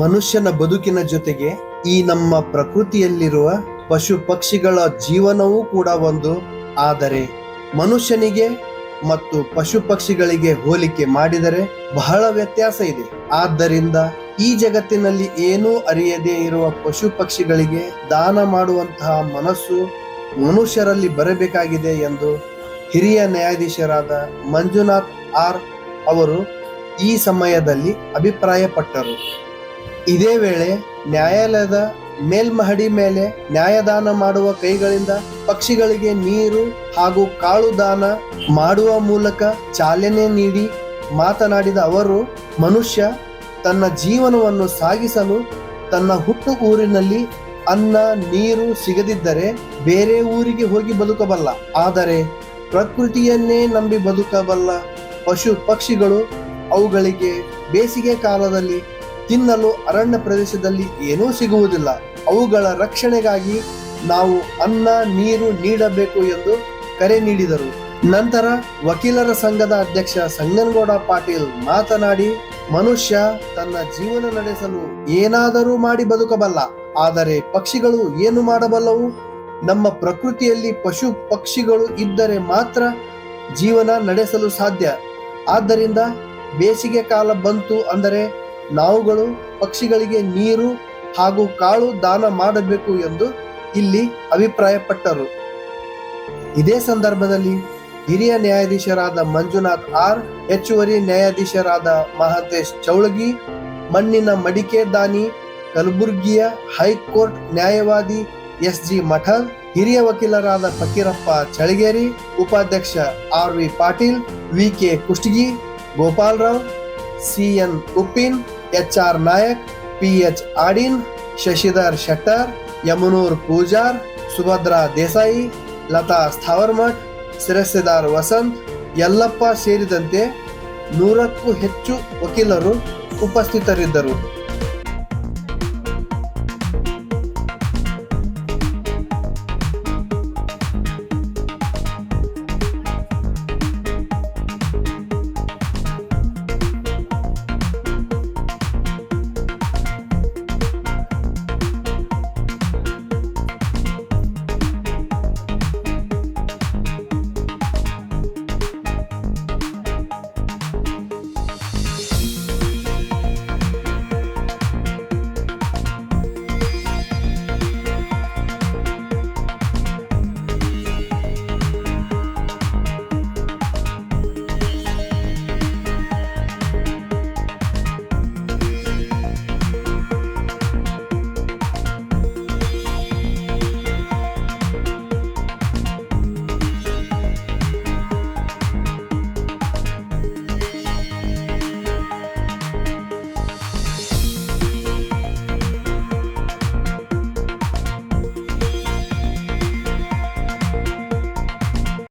ಮನುಷ್ಯನ ಬದುಕಿನ ಜೊತೆಗೆ ಈ ನಮ್ಮ ಪ್ರಕೃತಿಯಲ್ಲಿರುವ ಪಶು ಪಕ್ಷಿಗಳ ಜೀವನವೂ ಕೂಡ ಒಂದು. ಆದರೆ ಮನುಷ್ಯನಿಗೆ ಮತ್ತು ಪಶು ಪಕ್ಷಿಗಳಿಗೆ ಹೋಲಿಕೆ ಮಾಡಿದರೆ ಬಹಳ ವ್ಯತ್ಯಾಸ ಇದೆ. ಆದ್ದರಿಂದ ಈ ಜಗತ್ತಿನಲ್ಲಿ ಏನೂ ಅರಿಯದೇ ಇರುವ ಪಶು ಪಕ್ಷಿಗಳಿಗೆ ದಾನ ಮಾಡುವಂತಹ ಮನಸ್ಸು ಮನುಷ್ಯರಲ್ಲಿ ಬರಬೇಕಾಗಿದೆ ಎಂದು ಹಿರಿಯ ನ್ಯಾಯಾಧೀಶರಾದ ಮಂಜುನಾಥ್ ಆರ್ ಅವರು ಈ ಸಮಯದಲ್ಲಿ ಅಭಿಪ್ರಾಯಪಟ್ಟರು. ಇದೇ ವೇಳೆ ನ್ಯಾಯಾಲಯದ ಮೇಲ್ಮಹಡಿ ಮೇಲೆ ನ್ಯಾಯದಾನ ಮಾಡುವ ಕೈಗಳಿಂದ ಪಕ್ಷಿಗಳಿಗೆ ನೀರು ಹಾಗೂ ಕಾಳು ದಾನ ಮಾಡುವ ಮೂಲಕ ಚಾಲನೆ ನೀಡಿ ಮಾತನಾಡಿದ ಅವರು, ಮನುಷ್ಯ ತನ್ನ ಜೀವನವನ್ನು ಸಾಗಿಸಲು ತನ್ನ ಹುಟ್ಟು ಊರಿನಲ್ಲಿ ಅನ್ನ, ನೀರು ಸಿಗದಿದ್ದರೆ ಬೇರೆ ಊರಿಗೆ ಹೋಗಿ ಬದುಕಬಲ್ಲ. ಆದರೆ ಪ್ರಕೃತಿಯನ್ನೇ ನಂಬಿ ಬದುಕಬಲ್ಲ ಪಶು ಪಕ್ಷಿಗಳು ಅವುಗಳಿಗೆ ಬೇಸಿಗೆ ಕಾಲದಲ್ಲಿ ತಿನ್ನಲು ಅರಣ್ಯ ಪ್ರದೇಶದಲ್ಲಿ ಏನೂ ಸಿಗುವುದಿಲ್ಲ. ಅವುಗಳ ರಕ್ಷಣೆಗಾಗಿ ನಾವು ಅನ್ನ, ನೀರು ನೀಡಬೇಕು ಎಂದು ಕರೆ ನೀಡಿದರು. ನಂತರ ವಕೀಲರ ಸಂಘದ ಅಧ್ಯಕ್ಷ ಸಂಗನಗೌಡ ಪಾಟೀಲ್ ಮಾತನಾಡಿ, ಮನುಷ್ಯ ತನ್ನ ಜೀವನ ನಡೆಸಲು ಏನಾದರೂ ಮಾಡಿ ಬದುಕಬಲ್ಲ, ಆದರೆ ಪಕ್ಷಿಗಳು ಏನು ಮಾಡಬಲ್ಲವು? ನಮ್ಮ ಪ್ರಕೃತಿಯಲ್ಲಿ ಪಶು ಪಕ್ಷಿಗಳು ಇದ್ದರೆ ಮಾತ್ರ ಜೀವನ ನಡೆಸಲು ಸಾಧ್ಯ. ಆದ್ದರಿಂದ ಬೇಸಿಗೆ ಕಾಲ ಬಂತು ಅಂದರೆ ನಾವುಗಳು ಪಕ್ಷಿಗಳಿಗೆ ನೀರು ಹಾಗೂ ಕಾಳು ದಾನ ಮಾಡಬೇಕು ಎಂದು ಇಲ್ಲಿ ಅಭಿಪ್ರಾಯಪಟ್ಟರು. ಇದೇ ಸಂದರ್ಭದಲ್ಲಿ ಹಿರಿಯ ನ್ಯಾಯಾಧೀಶರಾದ ಮಂಜುನಾಥ್ ಆರ್, ಹೆಚ್ಚುವರಿ ನ್ಯಾಯಾಧೀಶರಾದ ಮಹಾಂತೇಶ್ ಚೌಳಗಿ, ಮಣ್ಣಿನ ಮಡಿಕೆ ದಾನಿ ಕಲಬುರ್ಗಿಯ ಹೈಕೋರ್ಟ್ ನ್ಯಾಯವಾದಿ ಎಸ್ ಜಿ ಮಠಲ್, ಹಿರಿಯ ವಕೀಲರಾದ ಫಕೀರಪ್ಪ ಚಳಗೇರಿ ಉಪಾಧ್ಯಕ್ಷ R V Patil, V K Kushtagi Gopalrao C N Uppin H R Nayak P H Adin, Shashidhar Shettar, Yamunur Pujar, Subhadra Desai, Latha Sthavarmath Sirasyadar Vasant, Yallappa ಸೇರಿದಂತೆ ನೂರಕ್ಕೂ ಹೆಚ್ಚು ವಕೀಲರು ಉಪಸ್ಥಿತರಿದ್ದರು.